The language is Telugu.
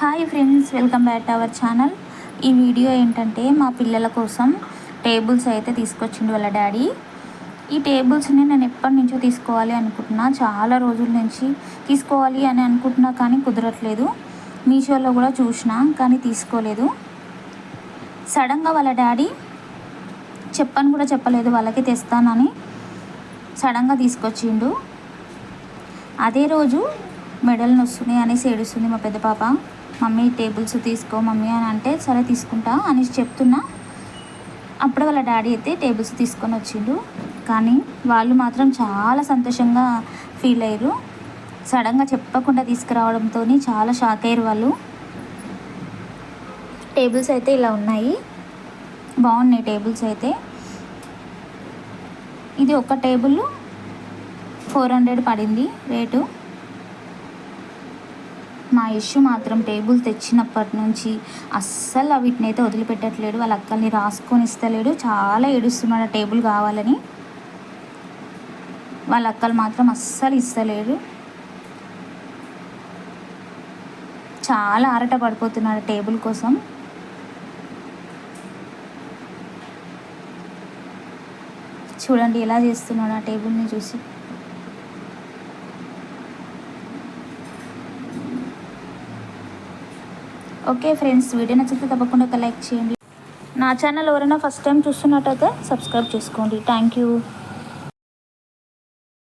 Hi friends welcome back to our channel ఈ వీడియో ఏంటంటే మా పిల్లల కోసం టేబుల్స్ అయితే తీసుకొచ్చిండు వాళ్ళ డాడీ ఈ టేబుల్స్ని నేను ఎప్పటి నుంచో తీసుకోవాలి అనుకుంటున్నా. చాలా రోజుల నుంచి తీసుకోవాలి అని అనుకుంటున్నా కానీ కుదరట్లేదు. మీషోలో కూడా చూసిన కానీ తీసుకోలేదు. సడన్గా వాళ్ళ డాడీ చెప్పని కూడా చెప్పలేదు. వాళ్ళకి తెస్తానని సడన్గా తీసుకొచ్చిండు. అదే రోజు మెడల్ నొస్తున్నాయి అనేసి ఏడుస్తుంది మా పెద్ద పాప. మమ్మీ టేబుల్స్ తీసుకో మమ్మీ అని అంటే సరే తీసుకుంటా అనేసి చెప్తున్నా. అప్పుడు వాళ్ళ డాడీ అయితే టేబుల్స్ తీసుకొని వచ్చిండు. కానీ వాళ్ళు మాత్రం చాలా సంతోషంగా ఫీల్ అయ్యారు. సడన్గా చెప్పకుండా తీసుకురావడంతో చాలా షాక్ అయ్యారు వాళ్ళు. టేబుల్స్ అయితే ఇలా ఉన్నాయి. బాగున్నాయి టేబుల్స్ అయితే. ఇది ఒక టేబుల్ ఫోర్ హండ్రెడ్ పడింది రేటు. యశ్ మాత్రం టేబుల్ తెచ్చినప్పటి నుంచి అస్సలు వీటిని అయితే వదిలిపెట్టట్లేడు. వాళ్ళ అక్కల్ని రాసుకొని ఇస్తలేడు. చాలా ఏడుస్తున్నాడు. ఆ టేబుల్ కావాలని వాళ్ళ అక్కలు మాత్రం అస్సలు ఇస్తలేడు చాలా ఆరట పడిపోతున్నాడు టేబుల్ కోసం. చూడండి ఎలా చేస్తున్నాడు ఆ టేబుల్ని చూసి. ఓకే ఫ్రెండ్స్ వీడియో నచ్చితే తప్పకుండా ఒక లైక్ చేయండి. నా ఛానల్ ఎవరైనా ఫస్ట్ టైం చూస్తున్నట్టయితే సబ్స్క్రైబ్ చేసుకోండి. Thank you.